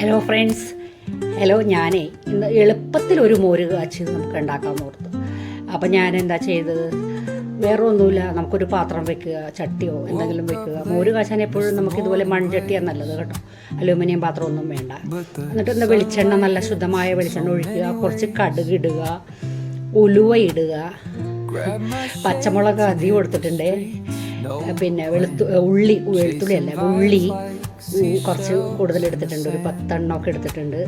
Hello friends hello ഞാനേ ഇന്ന് എളുപ്പത്തിൽ ഒരു മോര് കാച്ചി നമുക്ക് ഉണ്ടാക്കാമെന്ന് ഓർത്തു അപ്പം ഞാൻ എന്താ ചെയ്തത്? വേറെ ഒന്നുമില്ല നമുക്കൊരു പാത്രം വെക്കുക ചട്ടിയോ എന്തെങ്കിലും വെക്കുക. മോര് കാച്ചാൻ എപ്പോഴും നമുക്ക് ഇതുപോലെ മൺചട്ടിയാണ് നല്ലത് കേട്ടോ. അലൂമിനിയം പാത്രം ഒന്നും വേണ്ട. എന്നിട്ട് എന്താ വെളിച്ചെണ്ണ നല്ല ശുദ്ധമായ വെളിച്ചെണ്ണ ഒഴിക്കുക കുറച്ച് കടുക് ഇടുക ഉലുവ ഇടുക. പച്ചമുളക് അധികം കൊടുത്തിട്ടുണ്ട്. പിന്നെ വെളുത്തു ഉള്ളി വെളുത്തുള്ളി അല്ല ഉള്ളി. കുറച്ച് കൂടുതൽ എടുത്തിട്ടുണ്ട്. ഒരു പത്തെണ്ണമൊക്കെ എടുത്തിട്ടുണ്ട്.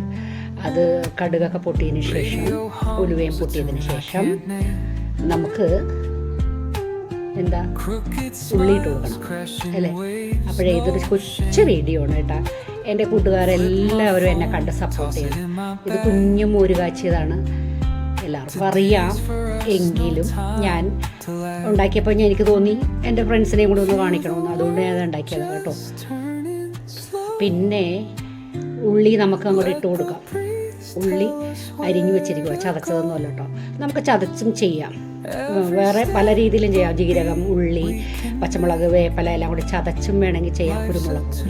അത് കടുകൊക്കെ പൊട്ടിയതിന് ശേഷം ഉലുവയും പൊട്ടിയതിന് ശേഷം നമുക്ക് എന്താ ഉള്ളിയിട്ട് കൊടുക്കണം. അല്ലേ? അപ്പോഴേ ഇതൊരു കൊച്ചു വീഡിയോ ആണ് കേട്ടാ. എന്റെ കൂട്ടുകാരെല്ലാവരും എന്നെ കണ്ട് സപ്പോർട്ട് ചെയ്യും ഇത് കുഞ്ഞു മോര് കാച്ചിയതാണ് എല്ലാവർക്കും അറിയാം. എങ്കിലും ഞാൻ ഉണ്ടാക്കിയപ്പോൾ എനിക്ക് തോന്നി എന്റെ ഫ്രണ്ട്സിനെയും കൂടെ ഒന്ന് കാണിക്കണമെന്ന്. അതുകൊണ്ട് ഞാൻ അത് ഉണ്ടാക്കിയത് കേട്ടോ. പിന്നെ ഉള്ളി നമുക്ക് അങ്ങോട്ട് ഇട്ട് കൊടുക്കാം. ഉള്ളി അരിഞ്ഞു വെച്ചിരിക്കുക ചതച്ചതൊന്നുമല്ല കേട്ടോ നമുക്ക് ചതച്ചും ചെയ്യാം. വേറെ പല രീതിയിലും ചെയ്യാം. ജീരകം ഉള്ളി പച്ചമുളക് വേപ്പല എല്ലാം കൂടി ചതച്ചും വേണമെങ്കിൽ ചെയ്യാം. കുരുമുളക്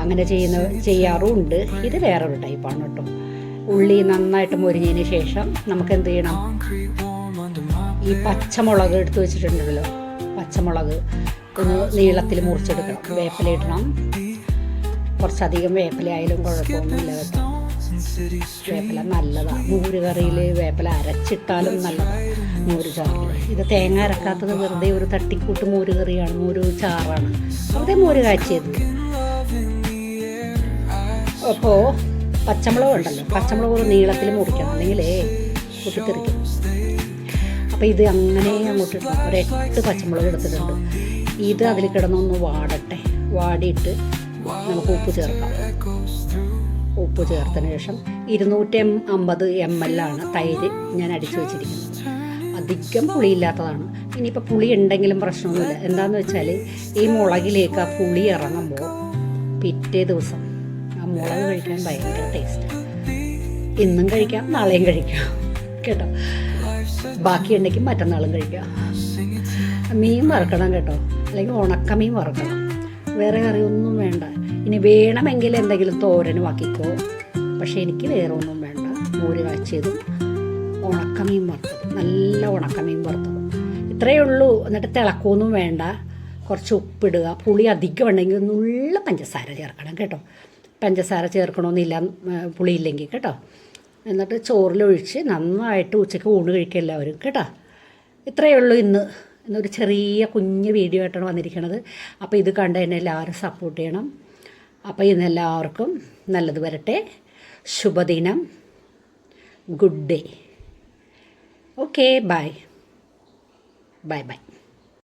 അങ്ങനെ ചെയ്യുന്ന ചെയ്യാറുമുണ്ട് ഇത് വേറൊരു ടൈപ്പാണ് കേട്ടോ ഉള്ളി നന്നായിട്ട് മൊരിഞ്ഞതിന് ശേഷം നമുക്ക് എന്ത് ചെയ്യണം? ഈ പച്ചമുളക് എടുത്ത് വെച്ചിട്ടുണ്ടല്ലോ. പച്ചമുളക് ഒന്ന് നീളത്തിൽ മുറിച്ചെടുക്കണം. വേപ്പില ഇടണം. കുറച്ചധികം വേപ്പലയായാലും കുഴപ്പമൊന്നുമില്ല കേട്ടോ. വേപ്പില നല്ലതാണ് മോര് കറിയിൽ വേപ്പില അരച്ചിട്ടാലും നല്ലതാണ് മൂര് ചാറിൽ ഇത് തേങ്ങ അരക്കാത്തത് വെറുതെ ഒരു തട്ടിക്കൂട്ട് മൂര് കറിയാണ് മൂര് ചാറാണ്. വെറുതെ മൂര് കാച്ചിയത്. അപ്പോൾ പച്ചമുളക് ഉണ്ടല്ലോ. പച്ചമുളക് ഒരു നീളത്തിൽ മുറിക്കണം. അല്ലെങ്കിലേ കുത്തിത്തെറിക്കും അപ്പോൾ ഇത് അങ്ങനെ അങ്ങോട്ട്. ഒരു എട്ട് പച്ചമുളക് എടുത്തിട്ടുണ്ട്. ഇത് അതിൽ കിടന്നൊന്ന് വാടട്ടെ. വാടിയിട്ട് നമുക്ക് ഉപ്പ് ചേർക്കാം ഉപ്പ് ചേർത്തതിന് ശേഷം ഇരുന്നൂറ്റി അമ്പത് എം എൽ ആണ് തൈര് ഞാൻ അടിച്ചു വെച്ചിരിക്കുന്നത്. അധികം പുളിയില്ലാത്തതാണ്. ഇനിയിപ്പോൾ പുളി ഉണ്ടെങ്കിലും പ്രശ്നമൊന്നുമില്ല. എന്താണെന്ന് വെച്ചാൽ ഈ മുളകിലേക്ക് ആ പുളി ഇറങ്ങുമ്പോൾ പിറ്റേ ദിവസം ആ മുളക് കഴിക്കാൻ ഭയങ്കര ടേസ്റ്റാണ് ഇന്നും കഴിക്കാം നാളെയും കഴിക്കാം. കേട്ടോ? ബാക്കിയുണ്ടെങ്കിൽ മറ്റന്നാളും കഴിക്കാം. മീൻ വറുക്കണം കേട്ടോ. അല്ലെങ്കിൽ ഉണക്കമീൻ വറുക്കണം. വേറെ ഒന്നും വേണ്ട. ഇനി വേണമെങ്കിൽ എന്തെങ്കിലും തോരനും ആക്കിക്കോ പക്ഷേ എനിക്ക് വേറെ ഒന്നും വേണ്ട. മോര് കാച്ചിയതും ഉണക്കമീൻ വറുത്തതും. നല്ല ഉണക്കമീൻ വറുത്തതും. ഇത്രയേ ഉള്ളൂ. എന്നിട്ട് തിളക്കമൊന്നും വേണ്ട. കുറച്ച് ഉപ്പിടുക. പുളി അധികം ഉണ്ടെങ്കിൽ നുള്ള പഞ്ചസാര ചേർക്കണം കേട്ടോ. പഞ്ചസാര ചേർക്കണമെന്നില്ല. പുളിയില്ലെങ്കിൽ കേട്ടോ. എന്നിട്ട് ചോറിലൊഴിച്ച് നന്നായിട്ട് ഉച്ചയ്ക്ക് ഊണ് കഴിക്കുക എല്ലാവരും കേട്ടോ. ഇത്രയേ ഉള്ളൂ ഇന്ന്. ഇന്നൊരു ചെറിയ കുഞ്ഞ് വീഡിയോ ആയിട്ടാണ് വന്നിരിക്കുന്നത് അപ്പോൾ ഇത് കണ്ട് എന്നെ എല്ലാവരും സപ്പോർട്ട് ചെയ്യണം. അപ്പോൾ ഇന്ന് എല്ലാവർക്കും നല്ലത് വരട്ടെ. ശുഭദിനം. Good day okay bye bye bye